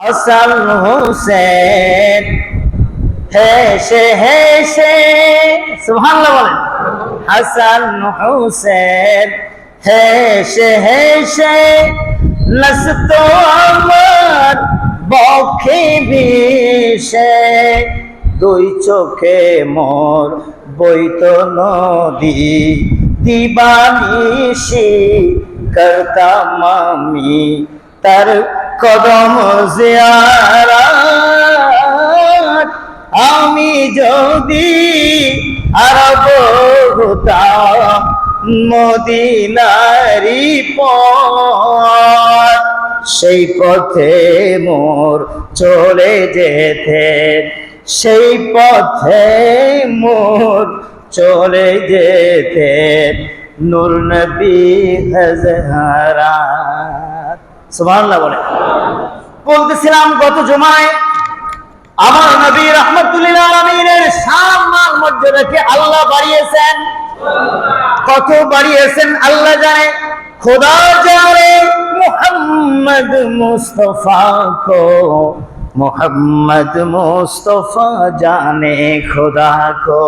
হাসান হোসেন। হেসে হেসে, সুবহানাল্লাহ বলেন। হাসান হোসেন, হেসে হেসে নসত আমার বক্ষে বিষে। দুই চোখে মোর বইত নদী দিবানিশি করতাম আমি তার কদম জিয়ারাত, আমি যদি হতাম মদিনারি পথ, সেই পথে মোর চলে যেতে, সেই পথে মোর চলে যেতে, নূর নবী হজহারাত সুবহানাল্লাহ বলে। বলতেছিলাম, গত জুমায় আমার নবী রহমতুল্লাহ আলমিনের সম্মান মর্যাদাকে আল্লাহ বাড়িয়েছেন। কত বাড়িয়েছেন আল্লাহ জানে। খোদা জানে মোহাম্মদ মুস্তফা কো, মোহাম্মদ মুস্তফা জানে খোদা কো।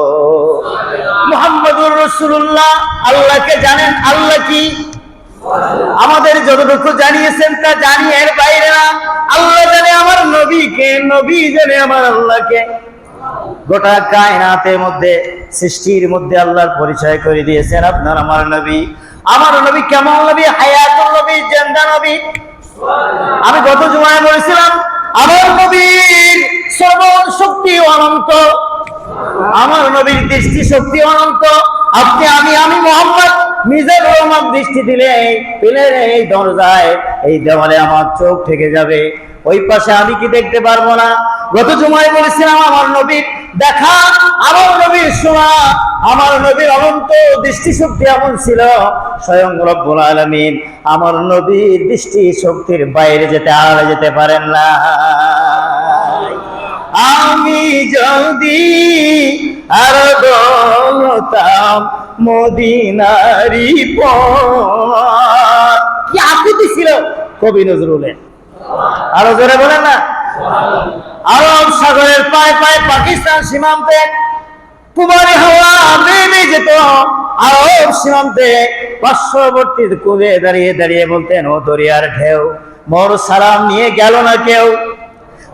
মোহাম্মদুর রসুল্লাহ আল্লাহকে জানেন আল্লাহ কি? আমাদের যতটুকু জানিয়েছেন তা জানি এর বাইরে আল্লাহ জানে আমার নবীকে, নবী জানে আমার আল্লাহকে। গোটা কায়নাতের মধ্যে, সৃষ্টির মধ্যে আল্লাহর পরিচয় করে দিয়েছেন আপনার আমার নবী। আমার নবী কেমন নবী? হায়াতুল নবী, জেন্দা নবী। আমি গত জুমায় বলেছিলাম, আমার নবীর শ্রবণ শক্তি অনন্ত। আমার নবীর দৃষ্টি শক্তি অনন্ত। আপনি, আমি আমি মোহাম্মদ। নিজের রহমান দৃষ্টি দিলে পিলের এই দরজায়, এই দেওয়ালে আমার চোখ থেকে যাবে। ওই পাশে আমি কি দেখতে পারব না? গত জুমায় বলেছিলাম, আমার নবীর দেখা, আমার নবীর শোনা, আমার নবীর অনন্ত দৃষ্টি শক্তি এমন ছিল। স্বয়ং রব্বুল আলামিন আমার নবীর দৃষ্টি শক্তির বাইরে যেতে আড়ে যেতে পারেন না। আমি যদি আর গলতাম মদিনারি। কি আকৃতি ছিল? কবি নজরুলের। আরও জোরে বলেন না? আরব সাগরের পায়ে পায়ে পাকিস্তান সীমান্তে কুমারী হাওয়া নেমে যেত। আরব সীমান্তে পার্শ্ববর্তী কুলে দাঁড়িয়ে দাঁড়িয়ে বলতেন, ও দরিয়ার ঢেউ, মোর সালাম নিয়ে গেল না কেউ?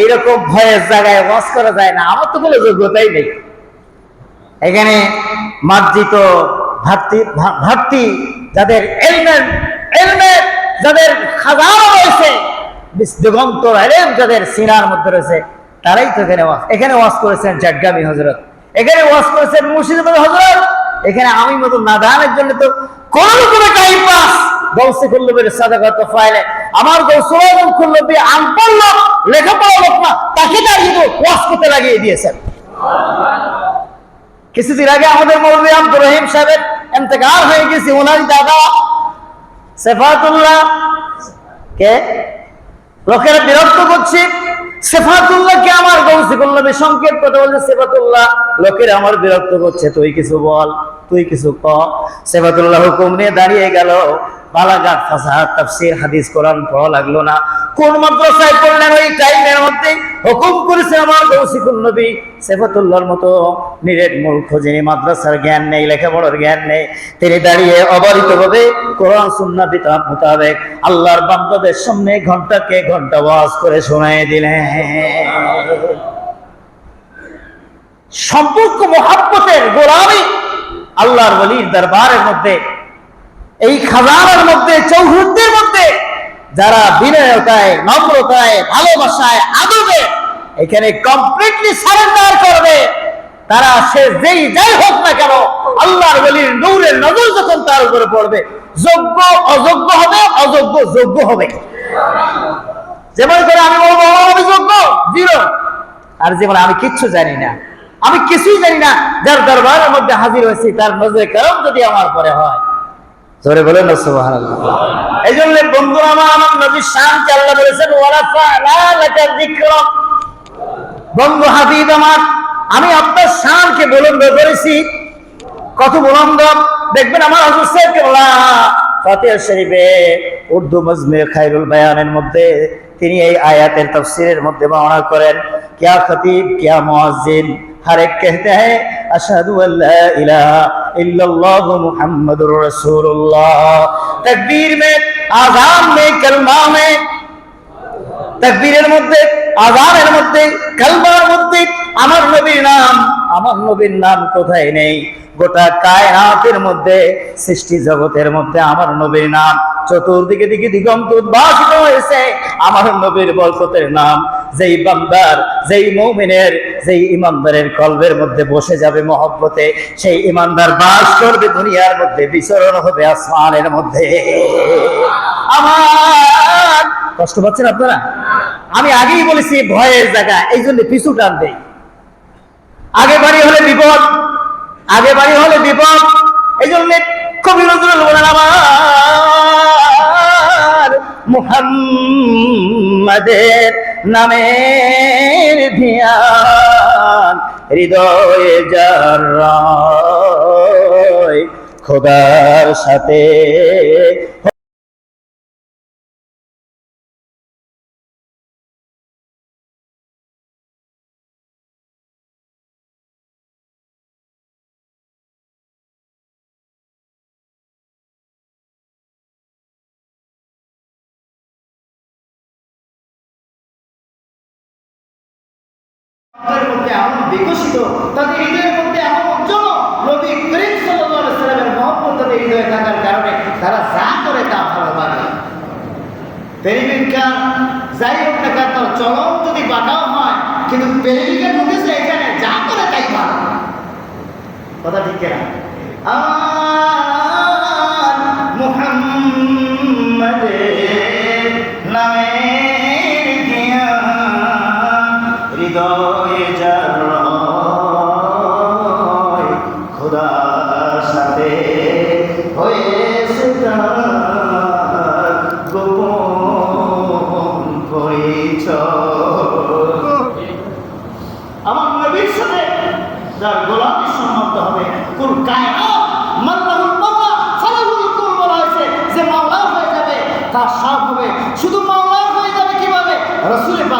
এইরকম ভয়ের জায়গায় ওয়াজ করা যায় না। আমার তো কোনো যোগ্যতাই নেই। এখানে মার্জিত ঘাটতি ঘাটতি যাদের এলমেন এলমেন যাদের খাজানা রয়েছে দিগন্ত যাদের সিনার মধ্যে রয়েছে, তারাই তো এখানে ওয়াজ এখানে ওয়াজ করেছেন জাগ্গামি হজরত এখানে ওয়াজ করেছেন মুর্শিদাবাদ হজরত এখানে আমি মতো নাদানের জন্য তো কোন রকমের টাইম পাস গৌসে কুল্লবের সাদাগত ফাইলে। আমার লেখাপড়া লোক না, তাকে ওয়াজ করতে লাগিয়ে দিয়েছেন। কিছুদিন আগে আমাদের মৌলভী আব্দুর রহিম সাহেবের হয়ে দাদা সেফাতুল্লাহ, কে? লোকেরা বিরক্ত করছে। সেফাতুল্লাহকে আমার সংকেত কথা বলছে, সেফাতুল্লাহ, লোকেরা আমার বিরক্ত করছে, তুই কিছু বল, তুই কিছু ক। সেফাতুল্লাহ হুকুম নিয়ে দাঁড়িয়ে গেল। বালাগাত ফাসাহাত তাফসীর, হাদিস, কোরআন পড়া লাগল না। কোন মাদ্রাসায় পড়লেন ওই টাইমের মধ্যে? হুকুম করেছে আমার গৌসিকুল নবী, সেফাতুল্লাহর মতো। নিরেট মূর্খ যিনি মাদ্রাসার জ্ঞান নেই, লেখাপড়ার জ্ঞান নেই, তিনি দাঁড়িয়ে অবারিতভাবে কোরআন, সুন্নাহ বিতাব মোতাবেক আল্লাহর বান্দাদের সামনে ঘন্টাকে ঘণ্টা ওয়াজ করে শোনায় দিলেন। সম্পর্ক, মোহাব্বতের গোলামি আল্লাহর বলির দরবারের মধ্যে এই খাজানার মধ্যে, চৌহদ্দের মধ্যে যারা বিনয়তায়, নম্রতায়, ভালোবাসায় আদবে, এখানে কমপ্লিটলি সারেন্ডার করবে, তারা সে যেই যাই হোক না কেন আল্লাহর বলির নূরের নজর যখন তার উপরে পড়বে, যোগ্য, অযোগ্য হবে, অযোগ্য, যোগ্য হবে। যেমন করে আমি বলব আমি যোগ্য? জিরো। আর যেমন আমি কিচ্ছু জানি না, আমি কিছুই জানি না, যার দরবারের মধ্যে হাজির হয়েছি, তার নজরে কারণ যদি আমার পরে হয়। জোরে বলেন না সুবহানাল্লাহ এই জন্য বন্ধুরা আমার আমার নবীর শানকে আল্লাহ বলেছেন ওয়ারাফা লাকা যিকরা বন্ধু হাবিব আমার আমি আপনার শানকে বুলন্দ করেছি কত বুলন্দ দেখবেন আমার হযরত সাহেব কেবলা ফাতিহা শরীফে উর্দু মজমে খায়রুল বায়ানের মধ্যে তিনি এই আয়াতের তাফসীরের মধ্যে বর্ণনা করেন क्या खतीब क्या मुअज्जिन हर एक कहते हैं আশহাদু আল্লা ইলাহা ইল্লাল্লাহ মুহাম্মাদুর রাসূলুল্লাহ। তাকবীর মে আযান মে কলমা মে তাকবীরের মধ্যে আজানের মধ্যে কালবার মধ্যে, আমার নবীর নাম, আমার নবীর নাম কোথায় নেই? গোটা কায়নাতের মধ্যে, সৃষ্টি জগতের মধ্যে আমার নবীর নাম। চতুর্দিকে দিকে দিগন্ত উদ্ভাসিত হয়েছে আমার নবীর বরকতের নাম। যেই বান্দার, যেই মৌমিনের, যেই ইমানদারের কলবের মধ্যে বসে যাবে মহব্বতে, সেই ইমানদার বাস করবে দুনিয়ার মধ্যে, বিচরণ হবে আসমানের মধ্যে। আমার। কষ্ট পাচ্ছেন আপনারা? আমি আগেই বলেছি, ভয়ের জায়গা, এই জন্য পিছু টান দেই। আগে বাড়ি হলে বিপদ, আগে বাড়ি হলে বিপদ, এই জন্য কবি নজরুল বলেন, আমার মুহাম্মাদের নামের ধিয়ান হৃদয়ে যার খোদার সাথে তাদের মধ্যে এমন বিকশিত, তাদের হৃদয়ের মধ্যে এমন উজ্জ্বল। নবী করিম সাল্লামের মহব্বত তাদের হৃদয়ে থাকার কারণে তারা যা করে তা ভালো লাগে প্রেমিকা যাই হোক না কেন, তার চলন যদি বাঁকাও হয়, কিন্তু প্রেমিকা ঢুকেছে এখানে যা করে তাই ভালো। কথা ঠিক কিনা?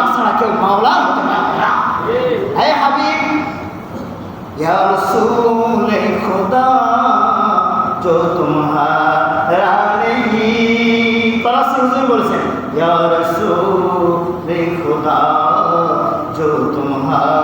রসুলের পাক ছাড়া কেউ মাওলা হতে পারবে না হে হাবিব या रसूल खुदा जो तुम्हारा नहीं ফরাসি হুজুর বলেছেন या रसूल खुदा जो तुम्हारा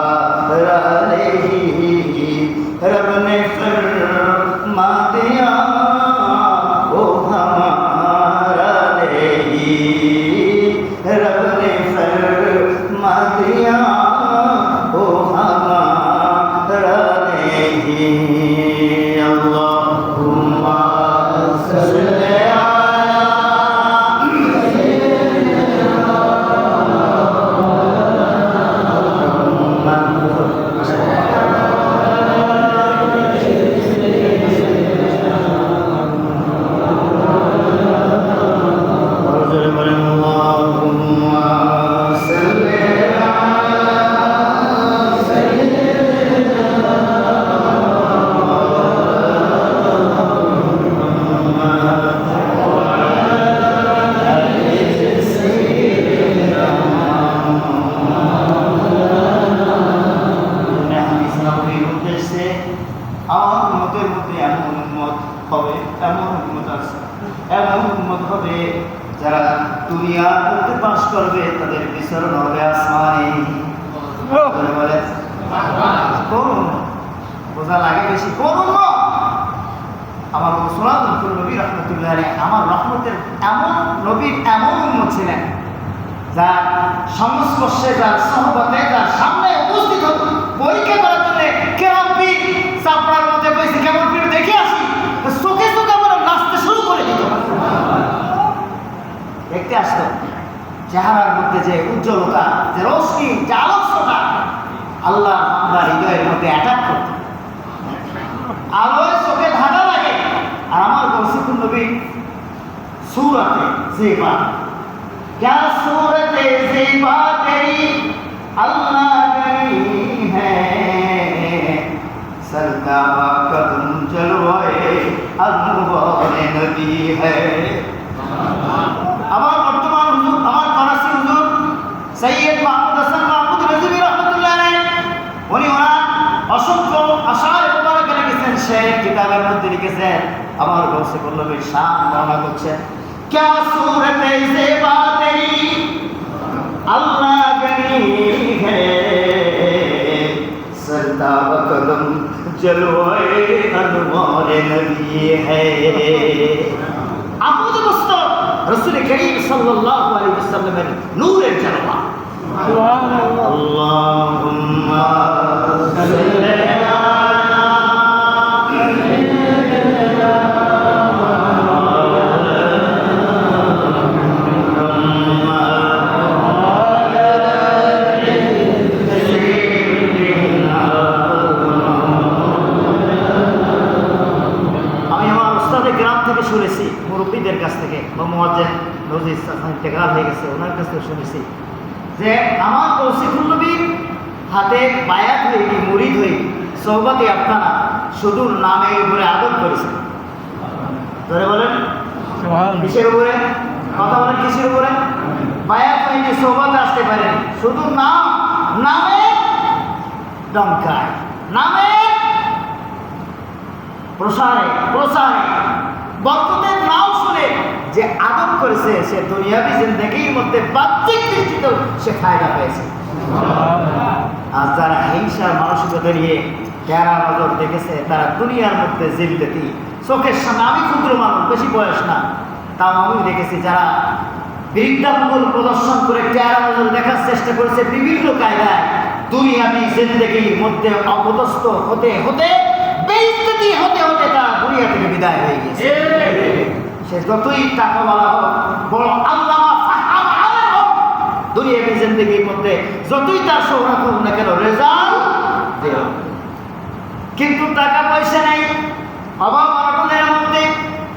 করুন বোঝা লাগে বেশি করুন আমার মুসলাম নবী রহমতুল্লাহ আমার রহমতের এমন নবীর এমন উন্মত ছিলেন যার সংস্পর্শে যার সহবতে যার সামনে উপস্থিত হতো পরীক্ষা করার জন্য কেমন পীর চাপড়ার মধ্যে বসে কেমন পীর দেখে আসি? চোখে চোখে আমার নাচতে শুরু করে দিত। দেখতে আসতো। চেহারার মধ্যে যে উজ্জ্বলতা, যে রশ্মি, যে আলস্যতা, আল্লাহ আমরা হৃদয়ের মধ্যে অ্যাটাক করত আলোয় চোখে ধাঁধা লাগে। আর আমার গৌসিকুল নবী সুরাতে যে বা क्या सूरत जेबा तेरी अल्लाह करी है सरदा कदम जलवाए अनुभव नदी है अब সৈয়দ মাহমুদ হাসান মাহমুদ রাজিবি রহমতুল্লাহ আলাইহি উনি ওনার অসংখ্য আশার মোবারকে লিখেছেন সেই কিতাবের মধ্যে লিখেছেন আমার গৌসে কল্লবীর শান বর্ণনা করছেন क्या सूरत ज़ेबा तेरी अल्लाह गनी है सरता कदम जलवाए अनवार नबी है আমুদ মুস্তক রসুল করিম সাল্লাল্লাহু আলাইহি ওয়াসাল্লামের নূরের জালওয়া আল্লাহুম্মা যে আমার কৌশিকুল নবীর হাতে বায়াত হয়ে কি মুরিদ হয়ে সৌবাতে আপনারা শুধু নামে উপরে আদর করেছে ধরে বলেন কিসের উপরে? কথা বলেন কিসের উপরে? বায়াত হয়নি সৌবাতে আসতে পারেন শুধু নাম নামে ডঙ্কায় নামে প্রসারে প্রসারে। বরকতের নাম শুনে যে আদব করেছে সে দুনিয়াবি জিন্দগির মধ্যে বাহ্যিক দৃষ্টিতেও সে ফায়দা পেয়েছে। আর যারা হিংসার মানসিকতা নিয়ে প্যারা নজর দেখেছে তারা দুনিয়ার মধ্যে জিন্দগি চোখের সামনে আমি ক্ষুদ্র মানুষ বেশি বয়স না। তাও আমি দেখেছি যারা বৃদ্ধাঙ্গুল প্রদর্শন করে প্যারা নজর দেখার চেষ্টা করেছে বিভিন্ন কায়দায় দুনিয়াবি জিন্দগির মধ্যে অপদস্থ হতে হতে বেইজ্জতি হতে হতে তারা দুনিয়া থেকে বিদায় হয়ে গেছে সে যতই টাকা বলা হোক বড় হোক দুনিয়াবি জিন্দগির মধ্যে যতই তার শোহরত হোক না কেন রেজাল্ট দেও কিন্তু টাকা পয়সা নেই, অভাব অনটনের মধ্যে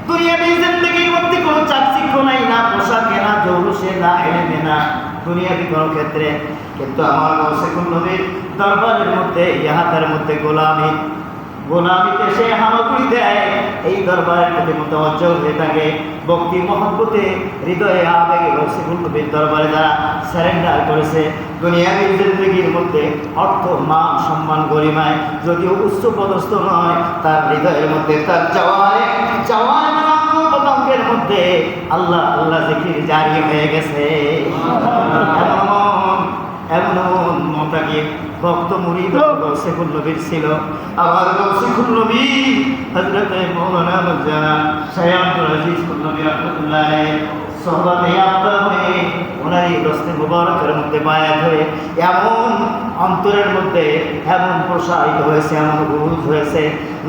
দুনিয়াবি জিন্দগির মধ্যে কোনো চাকচিক্য নাই, না পোশাকে না জৌলুসে না এলেমে না দুনিয়াবি কোনো ক্ষেত্রে, কিন্তু আমার গৌসেকুল নবীর দরবারের মধ্যে, ইহাতের মধ্যে গোলামি। গোলামিতে সে হামাগুড়ি দেয়, এই দরবারের প্রতি মতওয়াজ্জ হয়ে থাকে। ভক্তি মহব্বতে হৃদয়ে আবেগে রসিকুল নবীর দরবারে যারা স্যারেন্ডার করেছে দুনিয়াবি মধ্যে অর্থ, মান, সম্মান, গরিমায় যদিও উচ্চ পদস্থ নয়, তার হৃদয়ের মধ্যে, তার মানে পতঙ্গের মধ্যে আল্লাহ আল্লাহ জিকির জারি হয়ে গেছে। এমন এমন মতাকে ভক্ত মুরিদ গৌসেফুল নবীর ছিল। আবার গৌসেফুল নবী হজরত মৌলানা নবী সহবাতে হয়ে ওনার এই মুবারকের মধ্যে এমন অন্তরের মধ্যে এমন প্রসারিত হয়েছে, এমন বুঝ হয়েছে,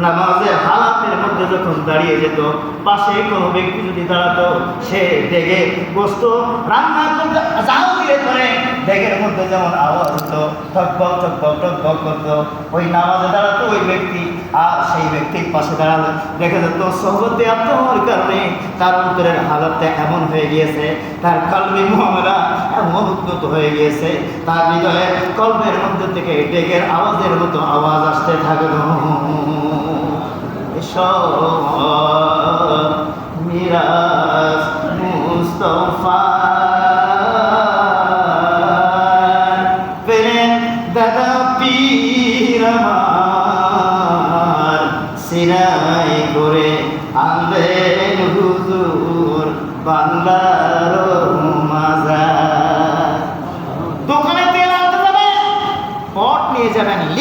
নামাজের হালাতের মধ্যে যখন দাঁড়িয়ে যেত, পাশে কোনো ব্যক্তি যদি দাঁড়াতো, সে ডেগে বসতো, রান্না করতে যাও দিলে পরে ডেগের মধ্যে যেমন আওয়াজ হতো টকবক টকবক টকবক করতো, ওই নামাজে দাঁড়াতো ওই ব্যক্তি, আর সেই ব্যক্তির পাশে দাঁড়াল। দেখা যেত সহবতে আত্মহর কারণে তার অন্তরের হালতটা এমন হয়ে গিয়েছে, তার কলমি মহামেলা এমন উদ্যত হয়ে গিয়েছে, তার হৃদয়ে কল্পের মধ্যে থেকে ডেগের আওয়াজের মতো আওয়াজ আসতে থাকল। মিরাজ মুস্তফা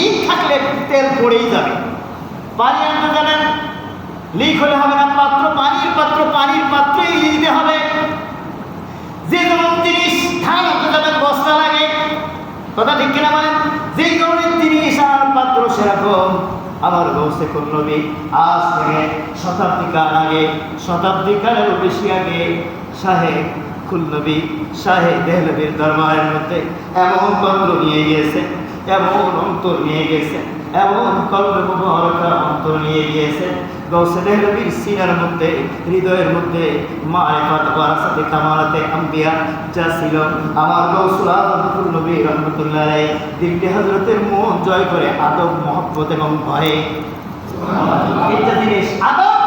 লিক থাকলে তেল পড়েই যাবে। পানি আনতে যাবেন লিক হলে হবে না পাত্র, পানির পাত্র, পানির পাত্রই দিতে হবে। যে যেমন জিনিস ধান আনতে যাবেন বস্তা লাগে। কথা ঠিক কিনা বলেন? যেই ধরনের জিনিস আর পাত্র সেরকম আমার গৌসে নবী আজ থেকে শতাব্দী কাল আগে শতাব্দী কালেরও বেশি আগে শাহে খুলনবী শাহে দেহলবীর দরবারের মধ্যে এমন পত্র নিয়ে গিয়েছে। এমন অন্তর নিয়ে গেছেন এমন কল্পে মুবারকা অন্তর নিয়ে গিয়েছেন গৌসে দেহলবীর সিনার মধ্যে, হৃদয়ের মধ্যে মারেফাত ওয়ারাসাতে কামালাতে আম্বিয়া যা ছিল। আমার গৌসুল আজমুল নবী রহমতুল্লাহ দিল্লি হযরতের মন জয় করে আদব, মহব্বত এবং ভয়ে। তিনটা জিনিস, আদব,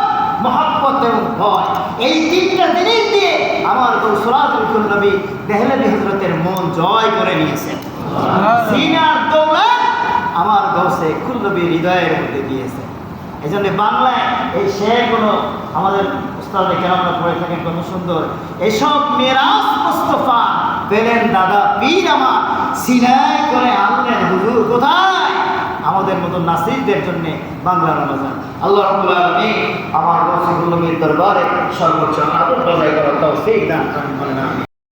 মহব্বত এবং ভয়। এই তিনটা জিনিস দিয়ে আমার গৌসুল আজমুল নবী দেহলবী হযরতের মন জয় করে নিয়েছেন আমার কুল্লবীর হৃদয়ের মধ্যে দিয়েছে। এই জন্য বাংলায় এই শেরগুলো আমাদের উস্তাদে কেরামরা পড়ে থাকেন, কত সুন্দর। এসব মেরাজ মুস্তফা পেলেন দাদা পীর আমার করে আনলেন হুজুর কোথায়? আমাদের মতো নাসিরদের জন্য বাংলা রমজান। আল্লাহ আমার গৌসে কুল্লবীর দরবারে সর্বোচ্চ আদর বজায় করার দান